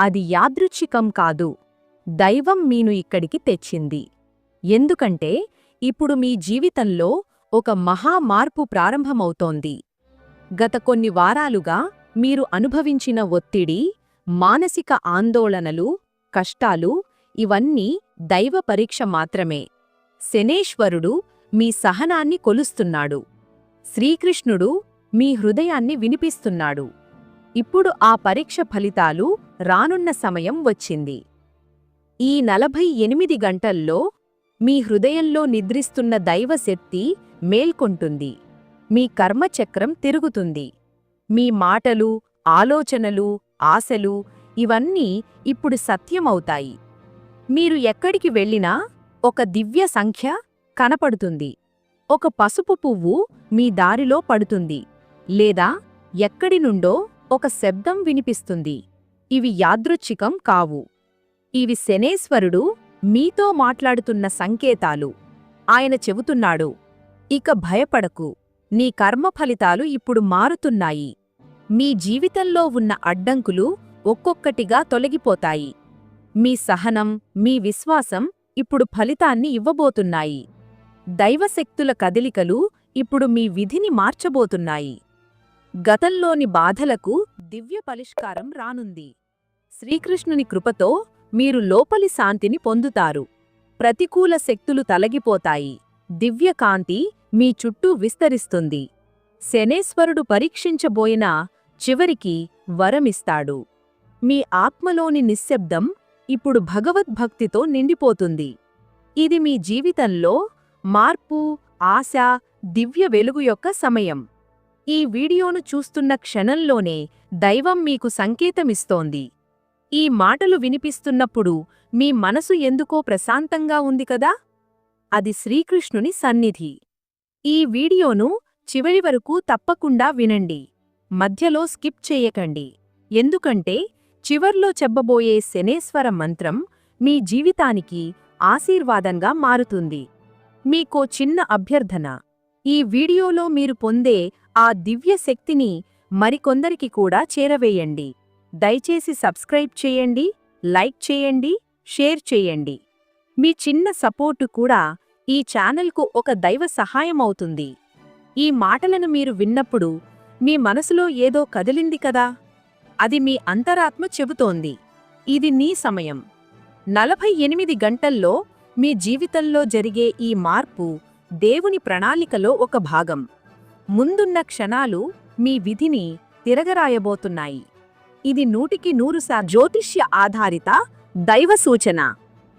అది యాదృచ్ఛికం కాదు. దైవం మీను ఇక్కడికి తెచ్చింది. ఎందుకంటే ఇప్పుడు మీ జీవితంలో ఒక మహా మార్పు ప్రారంభమవుతోంది. గత కొన్ని వారాలుగా మీరు అనుభవించిన ఒత్తిడి మానసిక ఆందోళనలు కష్టాలు ఇవన్నీ దైవ పరీక్ష మాత్రమే. శనేశ్వరుడు మీ సహనాన్ని కొలుస్తున్నాడు. శ్రీకృష్ణుడు మీ హృదయాన్ని వినిపిస్తున్నాడు. ఇప్పుడు ఆ పరీక్ష ఫలితాలు రానున్న సమయం వచ్చింది. ఈ నలభై ఎనిమిది గంటల్లో మీ హృదయంలో నిద్రిస్తున్న దైవశక్తి మేల్కొంటుంది. మీ కర్మచక్రం తిరుగుతుంది. మీ మాటలు ఆలోచనలు ఆశలు ఇవన్నీ ఇప్పుడు సత్యమవుతాయి. మీరు ఎక్కడికి వెళ్ళినా ఒక దివ్య సంఖ్య కనపడుతుంది. ఒక పసుపు పువ్వు మీ దారిలో పడుతుంది. లేదా ఎక్కడి నుండో ఒక శబ్దం వినిపిస్తుంది. ఇవి యాదృచ్ఛికం కావు. ఇవి శనేశ్వరుడు మీతో మాట్లాడుతున్న సంకేతాలు. ఆయన చెబుతున్నాడు ఇక భయపడకు. నీ కర్మ ఫలితాలు ఇప్పుడు మారుతున్నాయి. మీ జీవితంలో ఉన్న అడ్డంకులు ఒక్కొక్కటిగా తొలగిపోతాయి. మీ సహనం మీ విశ్వాసం ఇప్పుడు ఫలితాన్ని ఇవ్వబోతున్నాయి. దైవశక్తుల కదలికలు ఇప్పుడు మీ విధిని మార్చబోతున్నాయి. గతంలోని బాధలకు దివ్య పరిష్కారం రానుంది. శ్రీకృష్ణుని కృపతో మీరు లోపలి శాంతిని పొందుతారు. ప్రతికూల శక్తులు తలగిపోతాయి. దివ్యకాంతి మీ చుట్టూ విస్తరిస్తుంది. శనేశ్వరుడు పరీక్షించబోయినా చివరికి వరమిస్తాడు. మీ ఆత్మలోని నిశ్శబ్దం ఇప్పుడు భగవద్భక్తితో నిండిపోతుంది. ఇది మీ జీవితంలో మార్పు ఆశ దివ్య వెలుగు యొక్క సమయం. ఈ వీడియోను చూస్తున్న క్షణంలోనే దైవం మీకు సంకేతమిస్తోంది. ఈ మాటలు వినిపిస్తున్నప్పుడు మీ మనసు ఎందుకో ప్రశాంతంగా ఉంది కదా? అది శ్రీకృష్ణుని సన్నిధి. ఈ వీడియోను చివరి వరకు తప్పకుండా వినండి. మధ్యలో స్కిప్ చేయకండి. ఎందుకంటే చివర్లో చెప్పబోయే శనేశ్వర మంత్రం మీ జీవితానికి ఆశీర్వాదంగా మారుతుంది. మీకో చిన్న అభ్యర్థన. ఈ వీడియోలో మీరు పొందే ఆ దివ్య శక్తిని మరికొందరికి కూడా చేరవేయండి. దయచేసి సబ్స్క్రైబ్ చేయండి లైక్ చేయండి షేర్ చేయండి. మీ చిన్న సపోర్టు కూడా ఈ ఛానల్కు ఒక దైవ సహాయం అవుతుంది. ఈ మాటలను మీరు విన్నప్పుడు మీ మనసులో ఏదో కదిలింది కదా? అది మీ అంతరాత్మ చెబుతోంది. ఇది నీ సమయం. నలభై ఎనిమిది గంటల్లో మీ జీవితంలో జరిగే ఈ మార్పు దేవుని ప్రణాళికలో ఒక భాగం. ముందున్న క్షణాలు మీ విధిని తిరగరాయబోతున్నాయి. ఇది నూటికి నూరు శా జ్యోతిష్య ఆధారిత దైవ సూచన.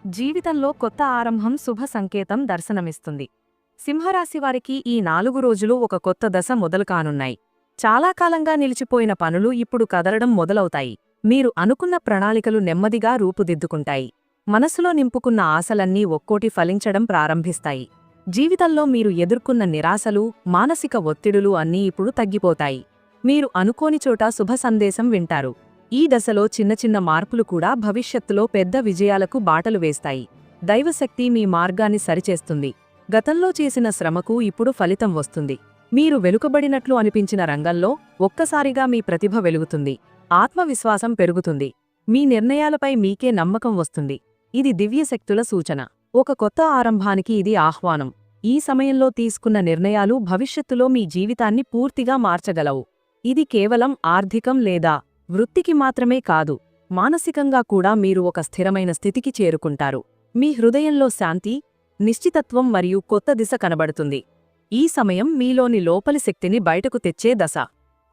జీవితంలో కొత్త ఆరంభం శుభ సంకేతం దర్శనమిస్తుంది. సింహరాశివారికి ఈ నాలుగు రోజులు ఒక కొత్త దశ మొదలు కానున్నాయి చాలా కాలంగా నిలిచిపోయిన పనులు ఇప్పుడు కదలడం మొదలవుతాయి. మీరు అనుకున్న ప్రణాళికలు నెమ్మదిగా రూపుదిద్దుకుంటాయి. మనసులో నింపుకున్న ఆశలన్నీ ఒక్కోటి ఫలించడం ప్రారంభిస్తాయి. జీవితంలో మీరు ఎదుర్కొన్న నిరాశలు మానసిక ఒత్తిడులు అన్నీ ఇప్పుడు తగ్గిపోతాయి. మీరు అనుకోని చోట శుభ సందేశం వింటారు. ఈ దశలో చిన్న చిన్న మార్పులు కూడా భవిష్యత్తులో పెద్ద విజయాలకు బాటలు వేస్తాయి. దైవశక్తి మీ మార్గాన్ని సరిచేస్తుంది. గతంలో చేసిన శ్రమకు ఇప్పుడు ఫలితం వస్తుంది. మీరు వెనుకబడినట్లు అనిపించిన రంగంలో ఒక్కసారిగా మీ ప్రతిభ వెలుగుతుంది. ఆత్మవిశ్వాసం పెరుగుతుంది. మీ నిర్ణయాలపై మీకే నమ్మకం వస్తుంది. ఇది దివ్యశక్తుల సూచన. ఒక కొత్త ఆరంభానికి ఇది ఆహ్వానం. ఈ సమయంలో తీసుకున్న నిర్ణయాలు భవిష్యత్తులో మీ జీవితాన్ని పూర్తిగా మార్చగలవు. ఇది కేవలం ఆర్థికం లేదా వృత్తికి మాత్రమే కాదు మానసికంగా కూడా మీరు ఒక స్థిరమైన స్థితికి చేరుకుంటారు. మీ హృదయంలో శాంతి నిశ్చితత్వం మరియు కొత్త దిశ కనబడుతుంది. ఈ సమయం మీలోని లోపలి శక్తిని బయటకు తెచ్చే దశ.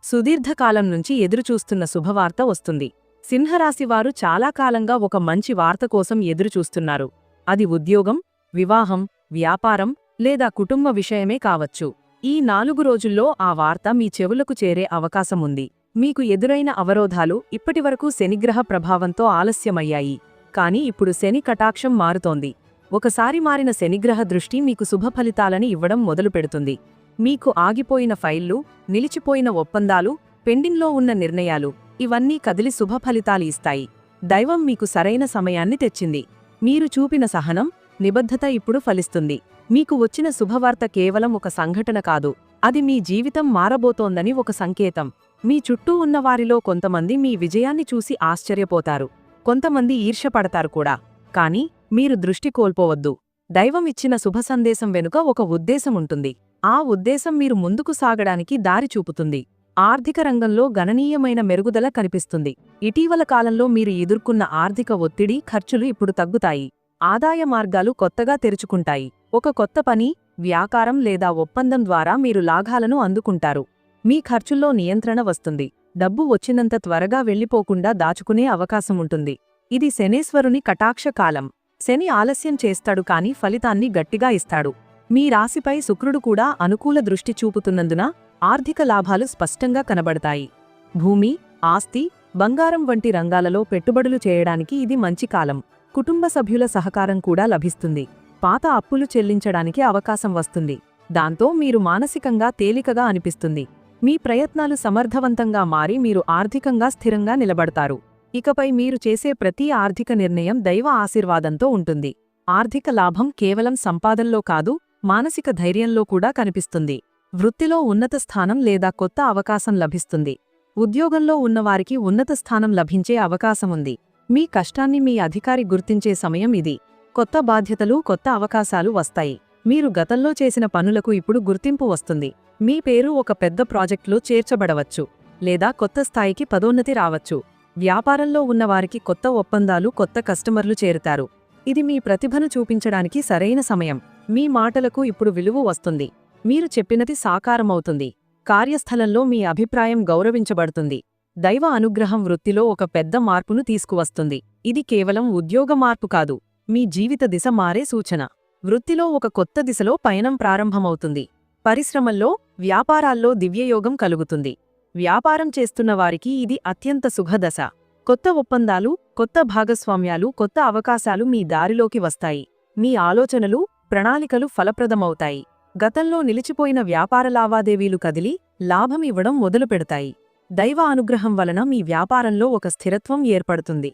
సుదీర్ఘకాలం నుంచి ఎదురుచూస్తున్న శుభవార్త వస్తుంది. సింహరాశివారు చాలా కాలంగా ఒక మంచి వార్త కోసం ఎదురుచూస్తున్నారు. అది ఉద్యోగం వివాహం వ్యాపారం లేదా కుటుంబ విషయమే కావచ్చు. ఈ నాలుగు రోజుల్లో ఆ వార్త మీ చెవులకు చేరే అవకాశముంది. మీకు ఎదురైన అవరోధాలు ఇప్పటివరకు శనిగ్రహ ప్రభావంతో ఆలస్యమయ్యాయి. కాని ఇప్పుడు శని కటాక్షం మారుతోంది. ఒకసారి మారిన శనిగ్రహ దృష్టి మీకు శుభ ఫలితాలని ఇవ్వడం మొదలుపెడుతుంది మీకు ఆగిపోయిన ఫైళ్ళు నిలిచిపోయిన ఒప్పందాలు పెండింగ్లో ఉన్న నిర్ణయాలు ఇవన్నీ కదిలి శుభ ఫలితాలు ఇస్తాయి. దైవం మీకు సరైన సమయాన్ని తెచ్చింది. మీరు చూపిన సహనం నిబద్ధత ఇప్పుడు ఫలిస్తుంది. మీకు వచ్చిన శుభవార్త కేవలం ఒక సంఘటన కాదు. అది మీ జీవితం మారబోతోందని ఒక సంకేతం. మీ చుట్టూ ఉన్న వారిలో కొంతమంది మీ విజయాన్ని చూసి ఆశ్చర్యపోతారు. కొంతమంది ఈర్ష్యపడతారు కూడా. కాని మీరు దృష్టి కోల్పోవద్దు. దైవం ఇచ్చిన శుభ సందేశం వెనుక ఒక ఉద్దేశం ఉంటుంది. ఆ ఉద్దేశం మీరు ముందుకు సాగడానికి దారి చూపుతుంది. ఆర్థిక రంగంలో గణనీయమైన మెరుగుదల కనిపిస్తుంది. ఇటీవల కాలంలో మీరు ఎదుర్కొన్న ఆర్థిక ఒత్తిడి ఖర్చులు ఇప్పుడు తగ్గుతాయి. ఆదాయ మార్గాలు కొత్తగా తెరుచుకుంటాయి. ఒక కొత్త పని వ్యాకారం లేదా ఒప్పందం ద్వారా మీరు లాభాలను అందుకుంటారు. మీ ఖర్చుల్లో నియంత్రణ వస్తుంది. డబ్బు వచ్చినంత త్వరగా వెళ్ళిపోకుండా దాచుకునే అవకాశం ఉంటుంది. ఇది శనేశ్వరుని కటాక్ష కాలం. శని ఆలస్యం చేస్తాడు కాని ఫలితాన్ని గట్టిగా ఇస్తాడు. మీ రాశిపై శుక్రుడు కూడా అనుకూల దృష్టి చూపుతున్నందున ఆర్థిక లాభాలు స్పష్టంగా కనబడతాయి. భూమి ఆస్తి బంగారం వంటి రంగాలలో పెట్టుబడులు చేయడానికి ఇది మంచి కాలం. కుటుంబ సభ్యుల సహకారం కూడా లభిస్తుంది. పాత అప్పులు చెల్లించడానికి అవకాశం వస్తుంది. దాంతో మీరు మానసికంగా తేలికగా అనిపిస్తుంది. మీ ప్రయత్నాలు సమర్థవంతంగా మారి మీరు ఆర్థికంగా స్థిరంగా నిలబడతారు. ఇకపై మీరు చేసే ప్రతి ఆర్థిక నిర్ణయం దైవ ఆశీర్వాదంతో ఉంటుంది. ఆర్థిక లాభం కేవలం సంపాదనలో కాదు మానసిక ధైర్యంలో కూడా కనిపిస్తుంది. వృత్తిలో ఉన్నత స్థానం లేదా కొత్త అవకాశం లభిస్తుంది. ఉద్యోగంలో ఉన్నవారికి ఉన్నత స్థానం లభించే అవకాశముంది. మీ కష్టాన్ని మీ అధికారి గుర్తించే సమయం ఇది. కొత్త బాధ్యతలు కొత్త అవకాశాలు వస్తాయి. మీరు గతంలో చేసిన పనులకు ఇప్పుడు గుర్తింపు వస్తుంది. మీ పేరు ఒక పెద్ద ప్రాజెక్టులో చేర్చబడవచ్చు లేదా కొత్త స్థాయికి పదోన్నతి రావచ్చు. వ్యాపారంలో ఉన్నవారికి కొత్త ఒప్పందాలు కొత్త కస్టమర్లు చేరుతారు. ఇది మీ ప్రతిభను చూపించడానికి సరైన సమయం. మీ మాటలకు ఇప్పుడు విలువ వస్తుంది. మీరు చెప్పినది సాకారమవుతుంది. కార్యస్థలంలో మీ అభిప్రాయం గౌరవించబడుతుంది. దైవ అనుగ్రహం వృత్తిలో ఒక పెద్ద మార్పును తీసుకువస్తుంది. ఇది కేవలం ఉద్యోగ మార్పు కాదు. మీ జీవిత దిశ మారే సూచన. వృత్తిలో ఒక కొత్త దిశలో పయనం ప్రారంభమవుతుంది. పరిశ్రమల్లో వ్యాపారాల్లో దివ్యయోగం కలుగుతుంది. వ్యాపారం చేస్తున్న వారికి ఇది అత్యంత సుఖదశ కొత్త ఒప్పందాలు కొత్త భాగస్వామ్యాలు కొత్త అవకాశాలు మీ దారిలోకి వస్తాయి. మీ ఆలోచనలు ప్రణాళికలు ఫలప్రదమవుతాయి. గతంలో నిలిచిపోయిన వ్యాపార లావాదేవీలు కదిలి లాభం ఇవ్వడం మొదలుపెడతాయి. దైవ అనుగ్రహం వలన మీ వ్యాపారంలో ఒక స్థిరత్వం ఏర్పడుతుంది.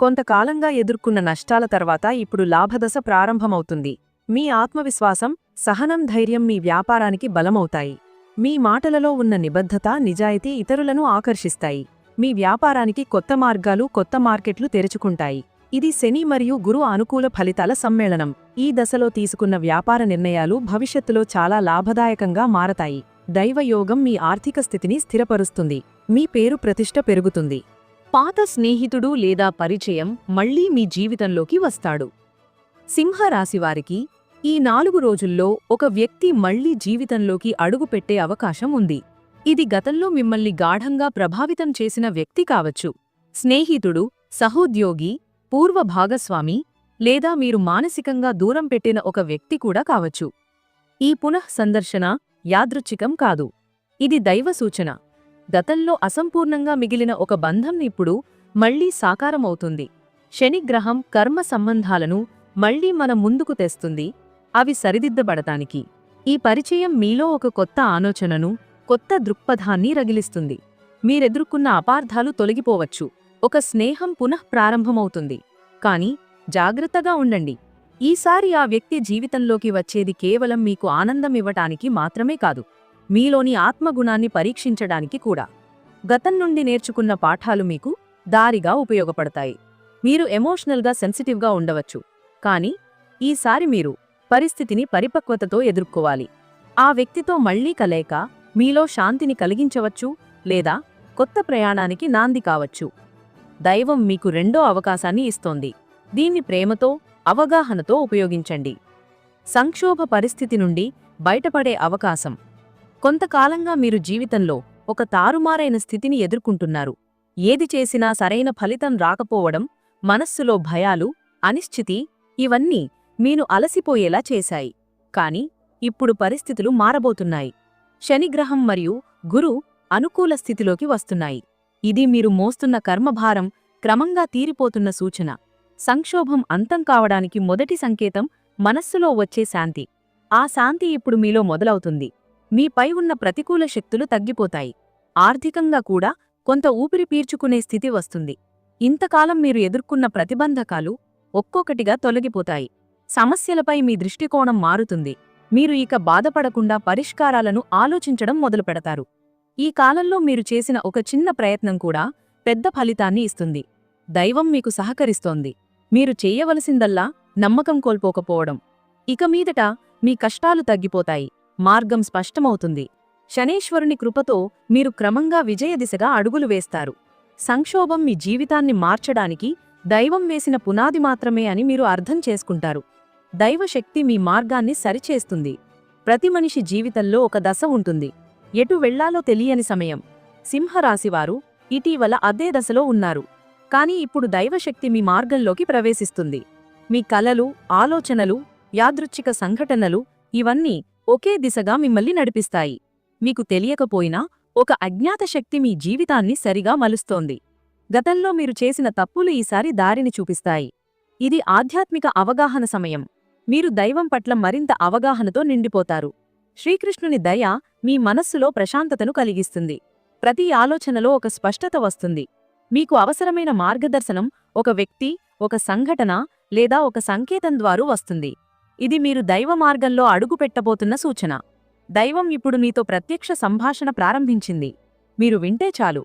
కొంతకాలంగా ఎదుర్కొన్న నష్టాల తర్వాత ఇప్పుడు లాభదశ ప్రారంభమవుతుంది. మీ ఆత్మవిశ్వాసం సహనం ధైర్యం మీ వ్యాపారానికి బలమవుతాయి. మీ మాటలలో ఉన్న నిబద్ధత నిజాయితీ ఇతరులను ఆకర్షిస్తాయి. మీ వ్యాపారానికి కొత్త మార్గాలు కొత్త మార్కెట్లు తెరుచుకుంటాయి. ఇది శని మరియు గురు అనుకూల ఫలితాల సమ్మేళనం. ఈ దశలో తీసుకున్న వ్యాపార నిర్ణయాలు భవిష్యత్తులో చాలా లాభదాయకంగా మారతాయి. దైవయోగం మీ ఆర్థిక స్థితిని స్థిరపరుస్తుంది. మీ పేరు ప్రతిష్ట పెరుగుతుంది. పాత స్నేహితుడు లేదా పరిచయం మళ్ళీ మీ జీవితంలోకి వస్తాడు. సింహరాశివారికి ఈ నాలుగు రోజుల్లో ఒక వ్యక్తి మళ్ళీ జీవితంలోకి అడుగుపెట్టే అవకాశం ఉంది. ఇది గతంలో మిమ్మల్ని గాఢంగా ప్రభావితం చేసిన వ్యక్తి కావచ్చు. స్నేహితుడు సహోద్యోగి పూర్వ భాగస్వామి లేదా మీరు మానసికంగా దూరం పెట్టిన ఒక వ్యక్తి కూడా కావచ్చు. ఈ పునః సందర్శన యాదృచ్ఛికం కాదు. ఇది దైవ సూచన. గతంలో అసంపూర్ణంగా మిగిలిన ఒక బంధం ఇప్పుడు మళ్ళీ సాకారమవుతుంది. శనిగ్రహం కర్మ సంబంధాలను మళ్ళీ మన ముందుకు తెస్తుంది. అవి సరిదిద్దబడటానికి. ఈ పరిచయం మీలో ఒక కొత్త ఆలోచనను కొత్త దృక్పథాన్ని రగిలిస్తుంది. మీరెదుర్కొన్న అపార్థాలు తొలగిపోవచ్చు. ఒక స్నేహం పునః ప్రారంభమవుతుంది. కానీ జాగ్రత్తగా ఉండండి. ఈసారి ఆ వ్యక్తి జీవితంలోకి వచ్చేది కేవలం మీకు ఆనందం ఇవ్వటానికి మాత్రమే కాదు మీలోని ఆత్మగుణాన్ని పరీక్షించడానికి కూడా. గతం నుండి నేర్చుకున్న పాఠాలు మీకు దారిగా ఉపయోగపడతాయి. మీరు ఎమోషనల్గా సెన్సిటివ్గా ఉండవచ్చు. కానీ ఈసారి మీరు పరిస్థితిని పరిపక్వతతో ఎదుర్కోవాలి. ఆ వ్యక్తితో మళ్ళీ కలయక మీలో శాంతిని కలిగించవచ్చు లేదా కొత్త ప్రయాణానికి నాంది కావచ్చు. దైవం మీకు రెండో అవకాశాన్ని ఇస్తోంది. దీన్ని ప్రేమతో అవగాహనతో ఉపయోగించండి. సంక్షోభ పరిస్థితి నుండి బయటపడే అవకాశం. కొంతకాలంగా మీరు జీవితంలో ఒక తారుమారైన స్థితిని ఎదుర్కొంటున్నారు. ఏది చేసినా సరైన ఫలితం రాకపోవడం మనస్సులో భయాలు అనిశ్చితి ఇవన్నీ మీను అలసిపోయేలా చేశాయి. కాని ఇప్పుడు పరిస్థితులు మారబోతున్నాయి. శనిగ్రహం మరియు గురు అనుకూల స్థితిలోకి వస్తున్నాయి. ఇది మీరు మోస్తున్న కర్మభారం క్రమంగా తీరిపోతున్న సూచన. సంక్షోభం అంతం కావడానికి మొదటి సంకేతం మనస్సులో వచ్చే శాంతి. ఆ శాంతి ఇప్పుడు మీలో మొదలవుతుంది. మీపై ఉన్న ప్రతికూల శక్తులు తగ్గిపోతాయి. ఆర్థికంగా కూడా కొంత ఊపిరి పీర్చుకునే స్థితి వస్తుంది. ఇంతకాలం మీరు ఎదుర్కొన్న ప్రతిబంధకాలు ఒక్కొక్కటిగా తొలగిపోతాయి. సమస్యలపై మీ దృష్టికోణం మారుతుంది. మీరు ఇక బాధపడకుండా పరిష్కారాలను ఆలోచించడం మొదలుపెడతారు. ఈ కాలంలో మీరు చేసిన ఒక చిన్న ప్రయత్నం కూడా పెద్ద ఫలితాన్ని ఇస్తుంది. దైవం మీకు సహకరిస్తోంది. మీరు చేయవలసిందల్లా నమ్మకం కోల్పోకపోవడం. ఇక మీదట మీ కష్టాలు తగ్గిపోతాయి. మార్గం స్పష్టమవుతుంది. శనేశ్వరుని కృపతో మీరు క్రమంగా విజయ దిశగా అడుగులు వేస్తారు. సంక్షోభం మీ జీవితాన్ని మార్చడానికి దైవం వేసిన పునాది మాత్రమే అని మీరు అర్థం చేసుకుంటారు. దైవశక్తి మీ మార్గాన్ని సరిచేస్తుంది. ప్రతి మనిషి జీవితంలో ఒక దశ ఉంటుంది. ఎటు వెళ్ళాలో తెలియని సమయం. సింహరాశివారు ఇటీవల అదే దశలో ఉన్నారు. కాని ఇప్పుడు దైవశక్తి మీ మార్గంలోకి ప్రవేశిస్తుంది. మీ కలలు ఆలోచనలు యాదృచ్ఛిక సంఘటనలు ఇవన్నీ ఒకే దిశగా మిమ్మల్ని నడిపిస్తాయి. మీకు తెలియకపోయినా ఒక అజ్ఞాత శక్తి మీ జీవితాన్ని సరిగా మలుస్తోంది. గతంలో మీరు చేసిన తప్పులు ఈసారి దారిని చూపిస్తాయి. ఇది ఆధ్యాత్మిక అవగాహన సమయం. మీరు దైవం పట్ల మరింత అవగాహనతో నిండిపోతారు. శ్రీకృష్ణుని దయ మీ మనస్సులో ప్రశాంతతను కలిగిస్తుంది. ప్రతి ఆలోచనలో ఒక స్పష్టత వస్తుంది. మీకు అవసరమైన మార్గదర్శనం ఒక వ్యక్తి ఒక సంఘటన లేదా ఒక సంకేతం ద్వారా వస్తుంది. ఇది మీరు దైవ మార్గంలో అడుగుపెట్టబోతున్న సూచన. దైవం ఇప్పుడు మీతో ప్రత్యక్ష సంభాషణ ప్రారంభించింది. మీరు వింటే చాలు.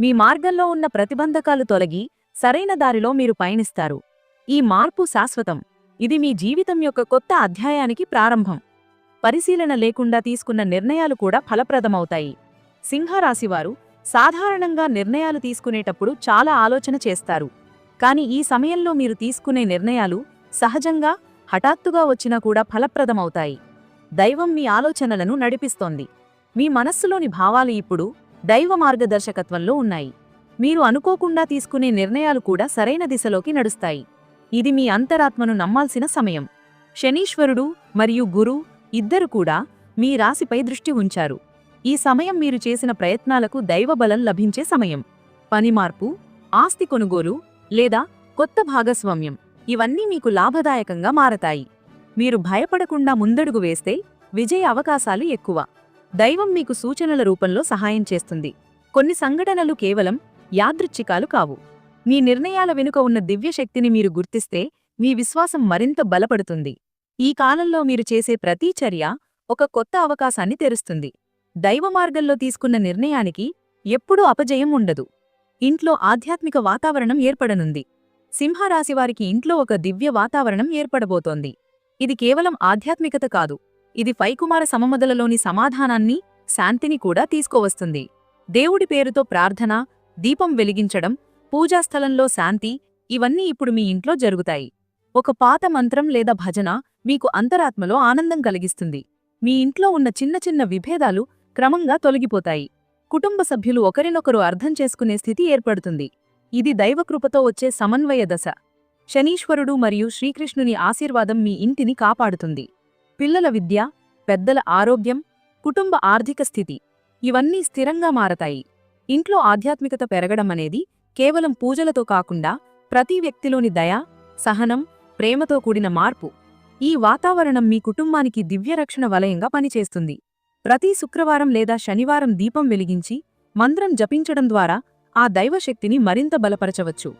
మీ మార్గంలో ఉన్న ప్రతిబంధకాలు తొలగి సరైన దారిలో మీరు పయనిస్తారు. ఈ మార్పు శాశ్వతం. ఇది మీ జీవితం యొక్క కొత్త అధ్యాయానికి ప్రారంభం. పరిశీలన లేకుండా తీసుకున్న నిర్ణయాలు కూడా ఫలప్రదమవుతాయి. సింహరాశివారు సాధారణంగా నిర్ణయాలు తీసుకునేటప్పుడు చాలా ఆలోచన చేస్తారు. కాని ఈ సమయంలో మీరు తీసుకునే నిర్ణయాలు సహజంగా హఠాత్తుగా వచ్చినా కూడా ఫలప్రదమవుతాయి. దైవం మీ ఆలోచనలను నడిపిస్తోంది. మీ మనస్సులోని భావాలు ఇప్పుడు దైవ మార్గదర్శకత్వంలో ఉన్నాయి. మీరు అనుకోకుండా తీసుకునే నిర్ణయాలు కూడా సరైన దిశలోకి నడుస్తాయి. ఇది మీ అంతరాత్మను నమ్మాల్సిన సమయం. శనీశ్వరుడు మరియు గురు ఇద్దరు కూడా మీ రాశిపై దృష్టి ఉంచారు. ఈ సమయం మీరు చేసిన ప్రయత్నాలకు దైవబలం లభించే సమయం. పని మార్పు ఆస్తి కొనుగోలు లేదా కొత్త భాగస్వామ్యం ఇవన్నీ మీకు లాభదాయకంగా మారతాయి. మీరు భయపడకుండా ముందడుగు వేస్తే విజయ అవకాశాలు ఎక్కువ. దైవం మీకు సూచనల రూపంలో సహాయం చేస్తుంది. కొన్ని సంఘటనలు కేవలం యాదృచ్ఛికాలు కావు. మీ నిర్ణయాల వెనుక ఉన్న దివ్యశక్తిని మీరు గుర్తిస్తే మీ విశ్వాసం మరింత బలపడుతుంది. ఈ కాలంలో మీరు చేసే ప్రతీ చర్య ఒక కొత్త అవకాశాన్ని తెరుస్తుంది. దైవ మార్గంలో తీసుకున్న నిర్ణయానికి ఎప్పుడూ అపజయం ఉండదు. ఇంట్లో ఆధ్యాత్మిక వాతావరణం ఏర్పడనుంది. సింహరాశివారికి ఇంట్లో ఒక దివ్య వాతావరణం ఏర్పడబోతోంది. ఇది కేవలం ఆధ్యాత్మికత కాదు. ఇది ఫైకుమార సమమదలలోని సమాధానాన్ని శాంతిని కూడా తీసుకువస్తుంది. దేవుడి పేరుతో ప్రార్థన దీపం వెలిగించడం పూజాస్థలంలో శాంతి ఇవన్నీ ఇప్పుడు మీ ఇంట్లో జరుగుతాయి. ఒక పాత మంత్రం లేదా భజన మీకు అంతరాత్మలో ఆనందం కలిగిస్తుంది. మీ ఇంట్లో ఉన్న చిన్న చిన్న విభేదాలు క్రమంగా తొలగిపోతాయి. కుటుంబ సభ్యులు ఒకరినొకరు అర్థం చేసుకునే స్థితి ఏర్పడుతుంది. ఇది దైవకృపతో వచ్చే సమన్వయ దశ. శనీశ్వరుడు మరియు శ్రీకృష్ణుని ఆశీర్వాదం మీ ఇంటిని కాపాడుతుంది. పిల్లల విద్య పెద్దల ఆరోగ్యం కుటుంబ ఆర్థిక స్థితి ఇవన్నీ స్థిరంగా మారతాయి. ఇంట్లో ఆధ్యాత్మికత పెరగడం అనేది కేవలం పూజలతో కాకుండా ప్రతి వ్యక్తిలోని దయ సహనం ప్రేమతో కూడిన మార్పు. ఈ వాతావరణం మీ కుటుంబానికి దివ్యరక్షణ వలయంగా పనిచేస్తుంది. ప్రతి శుక్రవారం లేదా శనివారం దీపం వెలిగించి మంత్రం జపించడం ద్వారా ఆ దైవశక్తిని మరింత బలపరచవచ్చు.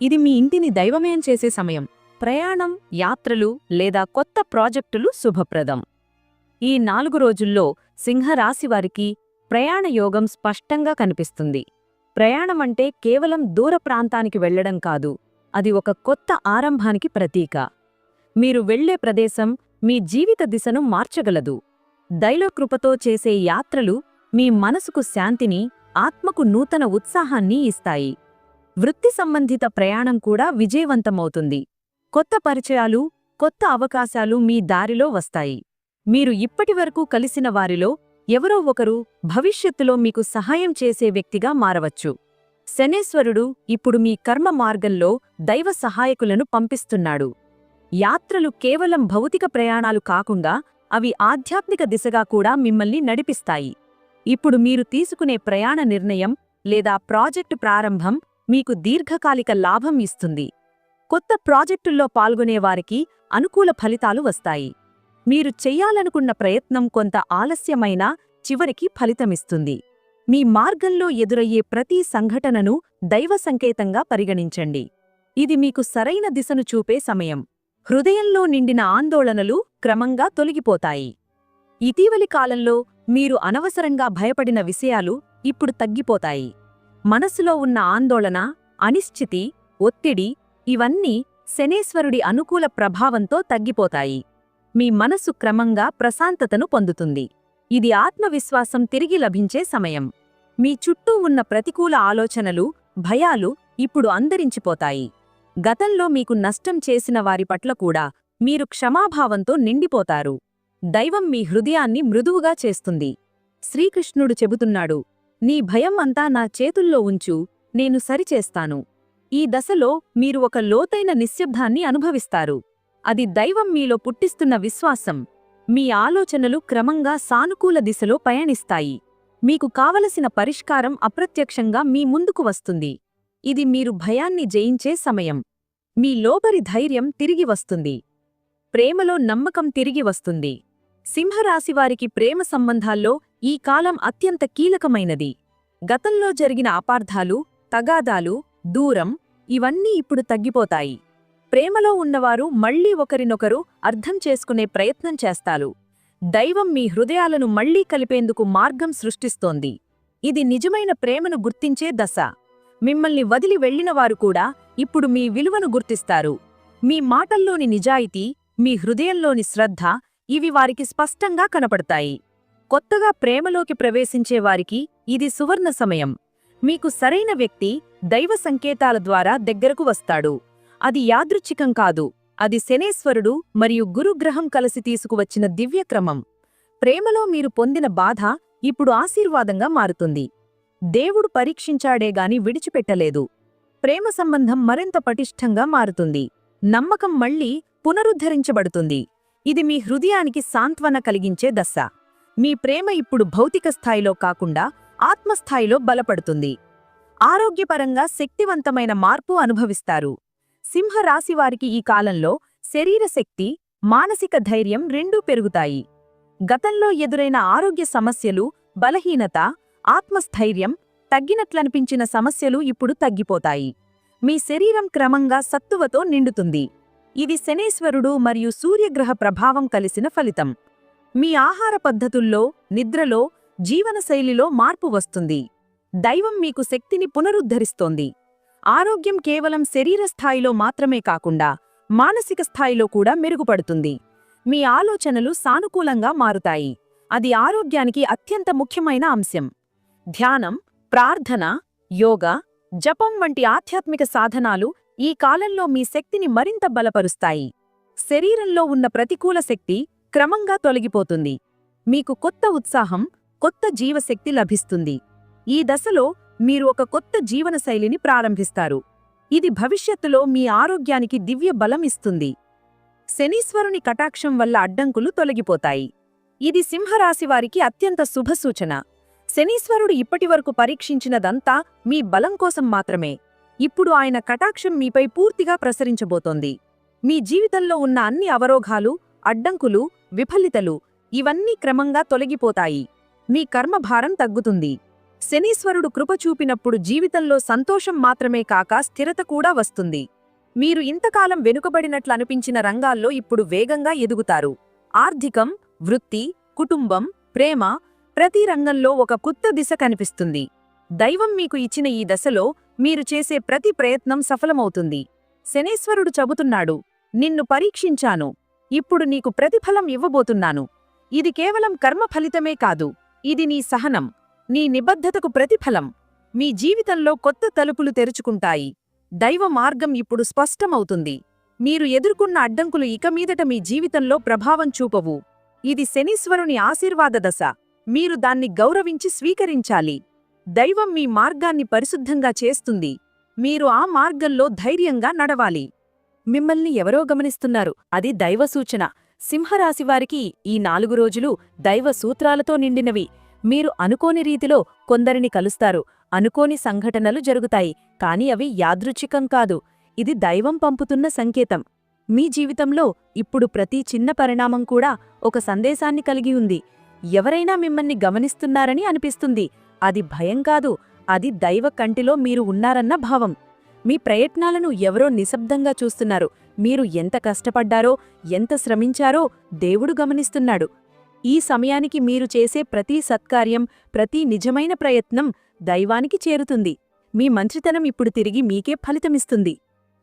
ఇది మీ ఇంటిని దైవమయం చేసే సమయం. ప్రయాణం యాత్రలు లేదా కొత్త ప్రాజెక్టులు శుభప్రదం. ఈ నాలుగు రోజుల్లో సింహరాశివారికి ప్రయాణ యోగం స్పష్టంగా కనిపిస్తుంది. ప్రయాణమంటే కేవలం దూర ప్రాంతానికి వెళ్ళడం కాదు. అది ఒక కొత్త ఆరంభానికి ప్రతీక. మీరు వెళ్ళే ప్రదేశం మీ జీవిత దిశను మార్చగలదు. దైలకృపతో చేసే యాత్రలు మీ మనసుకు శాంతిని ఆత్మకు నూతన ఉత్సాహాన్ని ఇస్తాయి. వృత్తి సంబంధిత ప్రయాణం కూడా విజయవంతమవుతుంది. కొత్త పరిచయాలు కొత్త అవకాశాలు మీ దారిలో వస్తాయి. మీరు ఇప్పటివరకు కలిసిన వారిలో ఎవరో ఒకరు భవిష్యత్తులో మీకు సహాయం చేసే వ్యక్తిగా మారవచ్చు. శనేశ్వరుడు ఇప్పుడు మీ కర్మ మార్గంలో దైవ సహాయకులను పంపిస్తున్నాడు. యాత్రలు కేవలం భౌతిక ప్రయాణాలు కాకుండా అవి ఆధ్యాత్మిక దిశగా కూడా మిమ్మల్ని నడిపిస్తాయి. ఇప్పుడు మీరు తీసుకునే ప్రయాణ నిర్ణయం లేదా ప్రాజెక్టు ప్రారంభం మీకు దీర్ఘకాలిక లాభం ఇస్తుంది. కొత్త ప్రాజెక్టుల్లో పాల్గొనేవారికి అనుకూల ఫలితాలు వస్తాయి. మీరు చెయ్యాలనుకున్న ప్రయత్నం కొంత ఆలస్యమైనా చివరికి ఫలితమిస్తుంది. మీ మార్గంలో ఎదురయ్యే ప్రతి సంఘటనను దైవ సంకేతంగా పరిగణించండి. ఇది మీకు సరైన దిశను చూపే సమయం. హృదయంలో నిండిన ఆందోళనలు క్రమంగా తొలగిపోతాయి. ఇటీవలి కాలంలో మీరు అనవసరంగా భయపడిన విషయాలు ఇప్పుడు తగ్గిపోతాయి. మనసులో ఉన్న ఆందోళన అనిశ్చితి ఒత్తిడి ఇవన్నీ శనేశ్వరుడి అనుకూల ప్రభావంతో తగ్గిపోతాయి. మీ మనసు క్రమంగా ప్రశాంతతను పొందుతుంది. ఇది ఆత్మవిశ్వాసం తిరిగి లభించే సమయం. మీ చుట్టూ ఉన్న ప్రతికూల ఆలోచనలు భయాలు ఇప్పుడు అందరించిపోతాయి గతంలో మీకు నష్టం చేసిన వారి పట్ల కూడా మీరు క్షమాభావంతో నిండిపోతారు. దైవం మీ హృదయాన్ని మృదువుగా చేస్తుంది. శ్రీకృష్ణుడు చెబుతున్నాడు నీ భయం అంతా నా చేతుల్లో ఉంచు నేను సరిచేస్తాను. ఈ దశలో మీరు ఒక లోతైన నిశ్శబ్దాన్ని అనుభవిస్తారు. అది దైవం మీలో పుట్టిస్తున్న విశ్వాసం. మీ ఆలోచనలు క్రమంగా సానుకూల దిశలో పయనిస్తాయి. మీకు కావలసిన పరిష్కారం అప్రత్యక్షంగా మీ ముందుకు వస్తుంది. ఇది మీరు భయాన్ని జయించే సమయం. మీ లోపరి ధైర్యం తిరిగి వస్తుంది. ప్రేమలో నమ్మకం తిరిగి వస్తుంది. సింహరాశివారికి ప్రేమ సంబంధాల్లో ఈ కాలం అత్యంత కీలకమైనది. గతంలో జరిగిన అపార్థాలు తగాదాలు దూరం ఇవన్నీ ఇప్పుడు తగ్గిపోతాయి. ప్రేమలో ఉన్నవారు మళ్ళీ ఒకరినొకరు అర్థం చేసుకునే ప్రయత్నం చేస్తారు. దైవం మీ హృదయాలను మళ్ళీ కలిపేందుకు మార్గం సృష్టిస్తోంది. ఇది నిజమైన ప్రేమను గుర్తించే దశ. మిమ్మల్ని వదిలి వెళ్ళినవారు కూడా ఇప్పుడు మీ విలువను గుర్తిస్తారు. మీ మాటల్లోని నిజాయితీ మీ హృదయంలోని శ్రద్ధ ఇవి వారికి స్పష్టంగా కనపడతాయి. కొత్తగా ప్రేమలోకి ప్రవేశించే వారికి ఇది సువర్ణ సమయం. మీకు సరైన వ్యక్తి దైవ సంకేతాల ద్వారా దగ్గరకు వస్తాడు. అది యాదృచ్ఛికం కాదు. అది శనేశ్వరుడు మరియు గురుగ్రహం కలిసి తీసుకువచ్చిన దివ్యక్రమం. ప్రేమలో మీరు పొందిన బాధ ఇప్పుడు ఆశీర్వాదంగా మారుతుంది. దేవుడు పరీక్షించాడేగాని విడిచిపెట్టలేదు. ప్రేమ సంబంధం మరింత పటిష్టంగా మారుతుంది. నమ్మకం మళ్ళీ పునరుద్ధరించబడుతుంది. ఇది మీ హృదయానికి సాంత్వన కలిగించే దశ. మీ ప్రేమ ఇప్పుడు భౌతిక స్థాయిలో కాకుండా ఆత్మస్థాయిలో బలపడుతుంది. ఆరోగ్యపరంగా శక్తివంతమైన మార్పు అనుభవిస్తారు. సింహరాశివారికి ఈ కాలంలో శరీర శక్తి మానసిక ధైర్యం రెండూ పెరుగుతాయి. గతంలో ఎదురైన ఆరోగ్య సమస్యలు బలహీనత ఆత్మస్థైర్యం తగ్గినట్లనిపించిన సమస్యలు ఇప్పుడు తగ్గిపోతాయి. మీ శరీరం క్రమంగా సత్తువతో నిండుతుంది. ఇది శనేశ్వరుడు మరియు సూర్యగ్రహ ప్రభావం కలిసిన ఫలితం. మీ ఆహార పద్ధతుల్లో నిద్రలో జీవనశైలిలో మార్పు వస్తుంది. దైవం మీకు శక్తిని పునరుద్ధరిస్తోంది. ఆరోగ్యం కేవలం శరీర స్థాయిలో మాత్రమే కాకుండా మానసిక స్థాయిలో కూడా మెరుగుపడుతుంది. మీ ఆలోచనలు సానుకూలంగా మారుతాయి. అది ఆరోగ్యానికి అత్యంత ముఖ్యమైన అంశం. ధ్యానం ప్రార్థన యోగా జపం వంటి ఆధ్యాత్మిక సాధనాలు ఈ కాలంలో మీ శక్తిని మరింత బలపరుస్తాయి. శరీరంలో ఉన్న ప్రతికూల శక్తి క్రమంగా తొలగిపోతుంది. మీకు కొత్త ఉత్సాహం కొత్త జీవశక్తి లభిస్తుంది. ఈ దశలో మీరు ఒక కొత్త జీవనశైలిని ప్రారంభిస్తారు. ఇది భవిష్యత్తులో మీ ఆరోగ్యానికి దివ్య బలం ఇస్తుంది. శనీశ్వరుని కటాక్షం వల్ల అడ్డంకులు తొలగిపోతాయి. ఇది సింహరాశివారికి అత్యంత శుభసూచన శనీశ్వరుడు ఇప్పటివరకు పరీక్షించినదంతా మీ బలం కోసం మాత్రమే. ఇప్పుడు ఆయన కటాక్షం మీపై పూర్తిగా ప్రసరించబోతోంది. మీ జీవితంలో ఉన్న అన్ని అవరోధాలు అడ్డంకులు విఫలితలు ఇవన్నీ క్రమంగా తొలగిపోతాయి. మీ కర్మభారం తగ్గుతుంది. శనీశ్వరుడు కృప చూపినప్పుడు జీవితంలో సంతోషం మాత్రమే కాక స్థిరత కూడా వస్తుంది. మీరు ఇంతకాలం వెనుకబడినట్లు అనిపించిన రంగాల్లో ఇప్పుడు వేగంగా ఎదుగుతారు. ఆర్థికం వృత్తి కుటుంబం ప్రేమ ప్రతి రంగంలో ఒక కొత్త దిశ కనిపిస్తుంది. దైవం మీకు ఇచ్చిన ఈ దశలో మీరు చేసే ప్రతి ప్రయత్నం సఫలమవుతుంది. శనేశ్వరుడు చెబుతున్నాడు నిన్ను పరీక్షించాను. ఇప్పుడు నీకు ప్రతిఫలం ఇవ్వబోతున్నాను. ఇది కేవలం కర్మ ఫలితమే కాదు. ఇది నీ సహనం. నీ నిబద్ధతకు ప్రతిఫలం. మీ జీవితంలో కొత్త తలుపులు తెరుచుకుంటాయి. దైవ మార్గం ఇప్పుడు స్పష్టమవుతుంది. మీరు ఎదుర్కొన్న అడ్డంకులు ఇక మీదట మీ జీవితంలో ప్రభావం చూపవు. ఇది శనీశ్వరుని ఆశీర్వాద దశ. మీరు దాన్ని గౌరవించి స్వీకరించాలి. దైవం మీ మార్గాన్ని పరిశుద్ధంగా చేస్తుంది. మీరు ఆ మార్గంలో ధైర్యంగా నడవాలి. మిమ్మల్ని ఎవరో గమనిస్తున్నారు. అది దైవ సూచన. సింహరాశివారికి ఈ నాలుగు రోజులు దైవ సూత్రాలతో నిండినవి. మీరు అనుకోని రీతిలో కొందరిని కలుస్తారు. అనుకోని సంఘటనలు జరుగుతాయి. కాని అవి యాదృచ్ఛికం కాదు. ఇది దైవం పంపుతున్న సంకేతం. మీ జీవితంలో ఇప్పుడు ప్రతి చిన్న పరిణామం కూడా ఒక సందేశాన్ని కలిగి ఉంది. ఎవరైనా మిమ్మల్ని గమనిస్తున్నారని అనిపిస్తుంది. అది భయం కాదు. అది దైవ కంటిలో మీరు ఉన్నారన్న భావం. మీ ప్రయత్నాలను ఎవరో నిశ్శబ్దంగా చూస్తున్నారు. మీరు ఎంత కష్టపడ్డారో ఎంత శ్రమించారో దేవుడు గమనిస్తున్నాడు. ఈ సమయానికి మీరు చేసే ప్రతి సత్కార్యం ప్రతి నిజమైన ప్రయత్నం దైవానికి చేరుతుంది. మీ మంచితనం ఇప్పుడు తిరిగి మీకే ఫలితమిస్తుంది.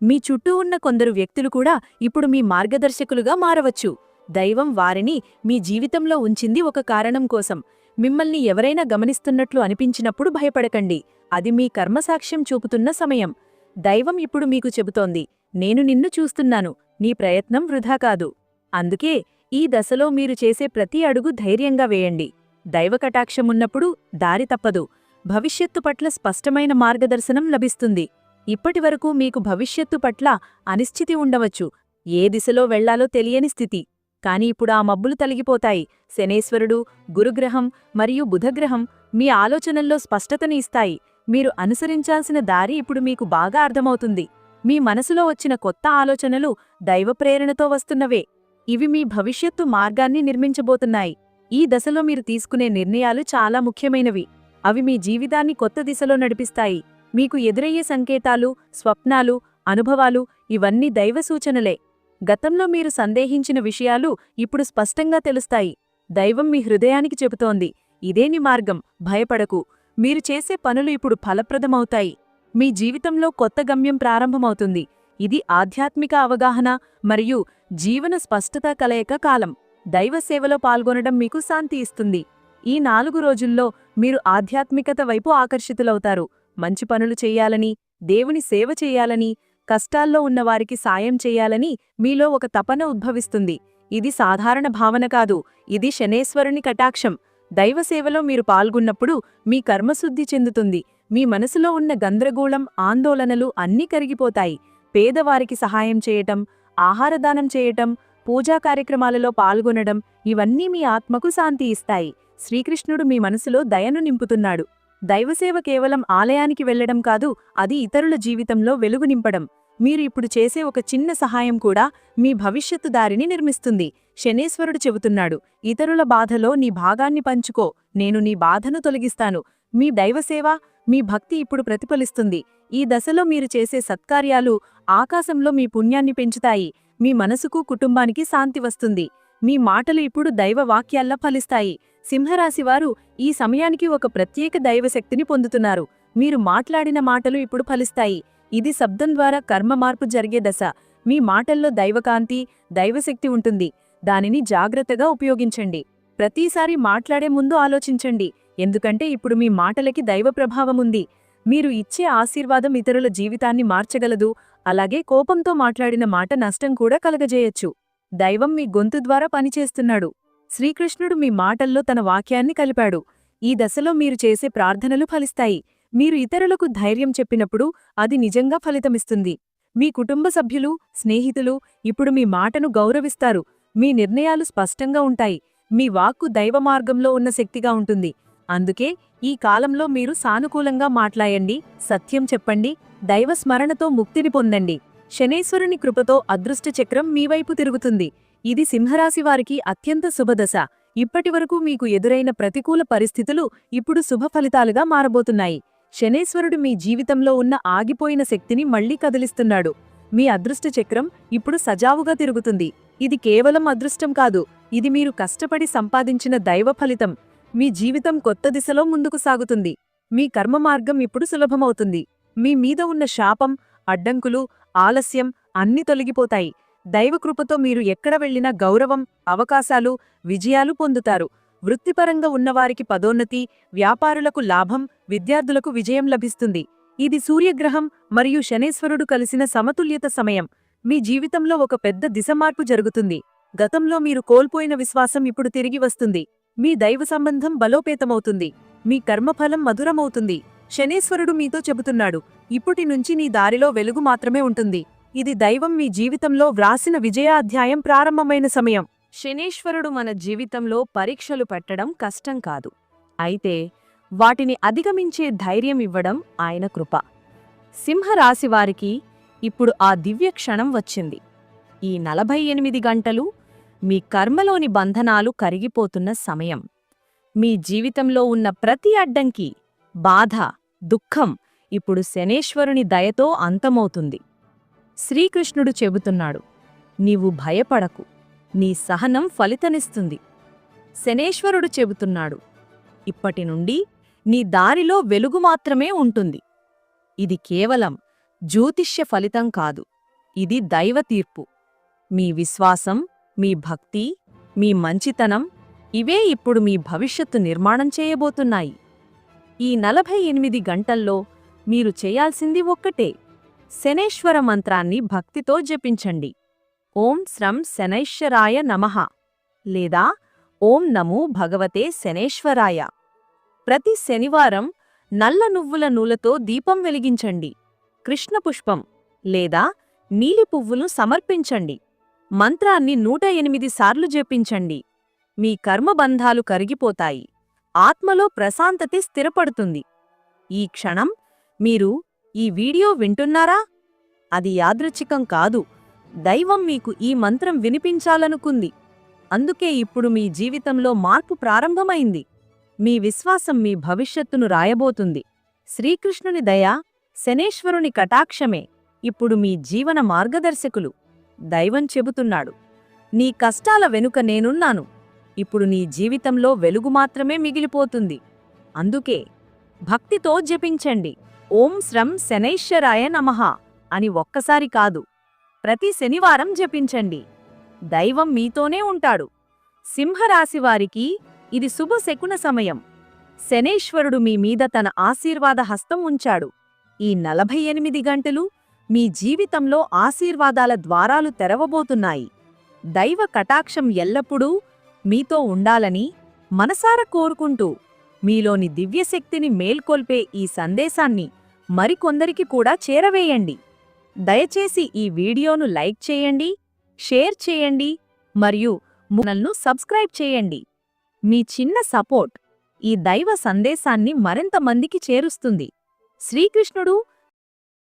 మీ చుట్టూ ఉన్న కొందరు వ్యక్తులు కూడా ఇప్పుడు మీ మార్గదర్శకులుగా మారవచ్చు. దైవం వారిని మీ జీవితంలో ఉంచింది ఒక కారణం కోసం. మిమ్మల్ని ఎవరైనా గమనిస్తున్నట్లు అనిపించినప్పుడు భయపడకండి. అది మీ కర్మసాక్ష్యం చూపుతున్న సమయం. దైవం ఇప్పుడు మీకు చెబుతోంది నేను నిన్ను చూస్తున్నాను నీ ప్రయత్నం వృధా కాదు. అందుకే ఈ దశలో మీరు చేసే ప్రతి అడుగు ధైర్యంగా వేయండి. దైవకటాక్షమున్నప్పుడు దారి తప్పదు. భవిష్యత్తు పట్ల స్పష్టమైన మార్గదర్శనం లభిస్తుంది. ఇప్పటివరకు మీకు భవిష్యత్తు పట్ల అనిశ్చితి ఉండవచ్చు. ఏ దిశలో వెళ్ళాలో తెలియని స్థితి. కాని ఇప్పుడు ఆ మబ్బులు తలిగిపోతాయి. శనేశ్వరుడు గురుగ్రహం మరియు బుధగ్రహం మీ ఆలోచనల్లో స్పష్టతని ఇస్తాయి. మీరు అనుసరించాల్సిన దారి ఇప్పుడు మీకు బాగా అర్థమవుతుంది. మీ మనసులో వచ్చిన కొత్త ఆలోచనలు దైవప్రేరణతో వస్తున్నవే. ఇవి మీ భవిష్యత్తు మార్గాన్ని నిర్మించబోతున్నాయి. ఈ దశలో మీరు తీసుకునే నిర్ణయాలు చాలా ముఖ్యమైనవి. అవి మీ జీవితాన్ని కొత్త దిశలో నడిపిస్తాయి. మీకు ఎదురయ్యే సంకేతాలు స్వప్నాలు అనుభవాలు ఇవన్నీ దైవ సూచనలే. గతంలో మీరు సందేహించిన విషయాలు ఇప్పుడు స్పష్టంగా తెలుస్తాయి. దైవం మీ హృదయానికి చెబుతోంది. ఇదేని మార్గం. భయపడకు. మీరు చేసే పనులు ఇప్పుడు ఫలప్రదమవుతాయి. మీ జీవితంలో కొత్త గమ్యం ప్రారంభమవుతుంది. ఇది ఆధ్యాత్మిక అవగాహన మరియు జీవన స్పష్టత కలయిక కాలం. దైవ సేవలో పాల్గొనడం మీకు శాంతి ఇస్తుంది. ఈ నాలుగు రోజుల్లో మీరు ఆధ్యాత్మికత వైపు ఆకర్షితులవుతారు. మంచి పనులు చేయాలని దేవుని సేవ చేయాలని కష్టాల్లో ఉన్నవారికి సాయం చేయాలని మీలో ఒక తపన ఉద్భవిస్తుంది. ఇది సాధారణ భావన కాదు. ఇది శనేశ్వరుని కటాక్షం. దైవసేవలో మీరు పాల్గొన్నప్పుడు మీ కర్మశుద్ధి చెందుతుంది. మీ మనసులో ఉన్న గందరగోళం ఆందోళనలు అన్నీ కరిగిపోతాయి. పేదవారికి సహాయం చేయటం ఆహారదానం చేయటం పూజా కార్యక్రమాలలో పాల్గొనడం ఇవన్నీ మీ ఆత్మకు శాంతి ఇస్తాయి. శ్రీకృష్ణుడు మీ మనసులో దయను నింపుతున్నాడు. దైవసేవ కేవలం ఆలయానికి వెళ్ళడం కాదు అది ఇతరుల జీవితంలో వెలుగు నింపడం. మీరు ఇప్పుడు చేసే ఒక చిన్న సహాయం కూడా మీ భవిష్యత్తు దారిని నిర్మిస్తుంది. శనేశ్వరుడు చెబుతున్నాడు ఇతరుల బాధలో నీ భాగాన్ని పంచుకో నేను నీ బాధను తొలగిస్తాను. మీ దైవసేవ మీ భక్తి ఇప్పుడు ప్రతిఫలిస్తుంది. ఈ దశలో మీరు చేసే సత్కార్యాలు ఆకాశంలో మీ పుణ్యాన్ని పెంచుతాయి. మీ మనసుకు కుటుంబానికి శాంతి వస్తుంది. మీ మాటలు ఇప్పుడు దైవ వాక్యాల్లా ఫలిస్తాయి. సింహరాశివారు ఈ సమయానికి ఒక ప్రత్యేక దైవశక్తిని పొందుతున్నారు. మీరు మాట్లాడిన మాటలు ఇప్పుడు ఫలిస్తాయి. ఇది శబ్దం ద్వారా కర్మ మార్పు జరిగే దశ. మీ మాటల్లో దైవకాంతి దైవశక్తి ఉంటుంది. దానిని జాగ్రత్తగా ఉపయోగించండి. ప్రతిసారి మాట్లాడే ముందు ఆలోచించండి. ఎందుకంటే ఇప్పుడు మీ మాటలకి దైవ ప్రభావముంది. మీరు ఇచ్చే ఆశీర్వాదం ఇతరుల జీవితాన్ని మార్చగలదు. అలాగే కోపంతో మాట్లాడిన మాట నష్టం కూడా కలగజేయచ్చు. దైవం మీ గొంతు ద్వారా పనిచేస్తున్నాడు. శ్రీకృష్ణుడు మీ మాటల్లో తన వాక్యాన్ని కలిపాడు. ఈ దశలో మీరు చేసే ప్రార్థనలు ఫలిస్తాయి. మీరు ఇతరులకు ధైర్యం చెప్పినప్పుడు అది నిజంగా ఫలితమిస్తుంది. మీ కుటుంబ సభ్యులు స్నేహితులు ఇప్పుడు మీ మాటను గౌరవిస్తారు. మీ నిర్ణయాలు స్పష్టంగా ఉంటాయి. మీ వాక్కు దైవ మార్గంలో ఉన్న శక్తిగా ఉంటుంది. అందుకే ఈ కాలంలో మీరు సానుకూలంగా మాట్లాడండి సత్యం చెప్పండి దైవ స్మరణతో ముక్తిని పొందండి. శనేశ్వరుని కృపతో అదృష్ట చక్రం మీవైపు తిరుగుతుంది. ఇది సింహరాశివారికి అత్యంత శుభదశ ఇప్పటివరకు మీకు ఎదురైన ప్రతికూల పరిస్థితులు ఇప్పుడు శుభ ఫలితాలుగా మారబోతున్నాయి. శనేశ్వరుడు మీ జీవితంలో ఉన్న ఆగిపోయిన శక్తిని మళ్ళీ కదిలిస్తున్నాడు. మీ అదృష్ట చక్రం ఇప్పుడు సజావుగా తిరుగుతుంది. ఇది కేవలం అదృష్టం కాదు. ఇది మీరు కష్టపడి సంపాదించిన దైవ ఫలితం. మీ జీవితం కొత్త దిశలో ముందుకు సాగుతుంది. మీ కర్మ మార్గం ఇప్పుడు సులభమవుతుంది. మీ మీద ఉన్న శాపం అడ్డంకులు ఆలస్యం అన్ని తొలగిపోతాయి. దైవకృపతో మీరు ఎక్కడ వెళ్ళినా గౌరవం అవకాశాలు విజయాలు పొందుతారు. వృత్తిపరంగా ఉన్నవారికి పదోన్నతి వ్యాపారులకు లాభం విద్యార్థులకు విజయం లభిస్తుంది. ఇది సూర్యగ్రహం మరియు శనేశ్వరుడు కలిసిన సమతుల్యత సమయం. మీ జీవితంలో ఒక పెద్ద దిశ మార్పు జరుగుతుంది. గతంలో మీరు కోల్పోయిన విశ్వాసం ఇప్పుడు తిరిగి వస్తుంది. మీ దైవ సంబంధం బలోపేతమవుతుంది. మీ కర్మఫలం మధురమవుతుంది. శనేశ్వరుడు మీతో చెబుతున్నాడు. ఇప్పటి నుంచి నీ దారిలో వెలుగు మాత్రమే ఉంటుంది. ఇది దైవం మీ జీవితంలో వ్రాసిన విజయాధ్యాయం ప్రారంభమైన సమయం. శనేశ్వరుడు మన జీవితంలో పరీక్షలు పెట్టడం కష్టం కాదు. అయితే వాటిని అధిగమించే ధైర్యం ఇవ్వడం ఆయన కృప. సింహరాశివారికి ఇప్పుడు ఆ దివ్య క్షణం వచ్చింది. ఈ నలభై ఎనిమిది గంటలు మీ కర్మలోని బంధనాలు కరిగిపోతున్న సమయం. మీ జీవితంలో ఉన్న ప్రతి అడ్డంకి బాధ దుఃఖం ఇప్పుడు శనేశ్వరుని దయతో అంతమవుతుంది. శ్రీకృష్ణుడు చెబుతున్నాడు నీవు భయపడకు నీ సహనం ఫలితనిస్తుంది. శనేశ్వరుడు చెబుతున్నాడు ఇప్పటి నుండి నీ దారిలో వెలుగు మాత్రమే ఉంటుంది. ఇది కేవలం జ్యోతిష్య ఫలితం కాదు ఇది దైవ తీర్పు. మీ విశ్వాసం మీ భక్తి మీ మంచితనం ఇవే ఇప్పుడు మీ భవిష్యత్తు నిర్మాణం చేయబోతున్నాయి. ఈ నలభై ఎనిమిది గంటల్లో మీరు చేయాల్సింది ఒక్కటే శనేశ్వర మంత్రాన్ని భక్తితో జపించండి. ఓం శ్రం శనైశ్వరాయ నమః. లేదా ఓం నమో భగవతే శనేశ్వరాయ. ప్రతి శనివారం నల్ల నువ్వుల నూలతో దీపం వెలిగించండి. కృష్ణపుష్పం లేదా నీలి పువ్వులు సమర్పించండి. మంత్రాన్ని నూట ఎనిమిది సార్లు జపించండి. మీ కర్మబంధాలు కరిగిపోతాయి. ఆత్మలో ప్రశాంతత స్థిరపడుతుంది. ఈ క్షణం మీరు ఈ వీడియో వింటున్నారా? అది యాదృచ్ఛికం కాదు. దైవం మీకు ఈ మంత్రం వినిపించాలనుకుంది. అందుకే ఇప్పుడు మీ జీవితంలో మార్పు ప్రారంభమైంది. మీ విశ్వాసం మీ భవిష్యత్తును రాయబోతుంది. శ్రీకృష్ణుని దయ శనేశ్వరుని కటాక్షమే. ఇప్పుడు మీ జీవన మార్గదర్శకులు. దైవం చెబుతున్నాడు నీ కష్టాల వెనుక నేనున్నాను. ఇప్పుడు నీ జీవితంలో వెలుగు మాత్రమే మిగిలిపోతుంది. అందుకే భక్తితో జపించండి. ఓం శ్రం శనైశ్వరాయ నమః అని ఒక్కసారి కాదు ప్రతి శనివారం జపించండి. దైవం మీతోనే ఉంటాడు. సింహరాశివారికి ఇది శుభశకున సమయం. శనేశ్వరుడు మీ మీద తన ఆశీర్వాద హస్తం ఉంచాడు. ఈ నలభై ఎనిమిది గంటలు మీ జీవితంలో ఆశీర్వాదాల ద్వారాలు తెరవబోతున్నాయి. దైవ కటాక్షం ఎల్లప్పుడూ మీతో ఉండాలని మనసార కోరుకుంటూ మీలోని దివ్యశక్తిని మేల్కొల్పే ఈ సందేశాన్ని మరికొందరికి కూడా చేరవేయండి. దయచేసి ఈ వీడియోను లైక్ చేయండి షేర్ చేయండి మరియు మనల్ను సబ్స్క్రైబ్ చేయండి. మీ చిన్న సపోర్ట్ ఈ దైవ సందేశాన్ని మరింత మందికి చేరుస్తుంది. శ్రీకృష్ణుడు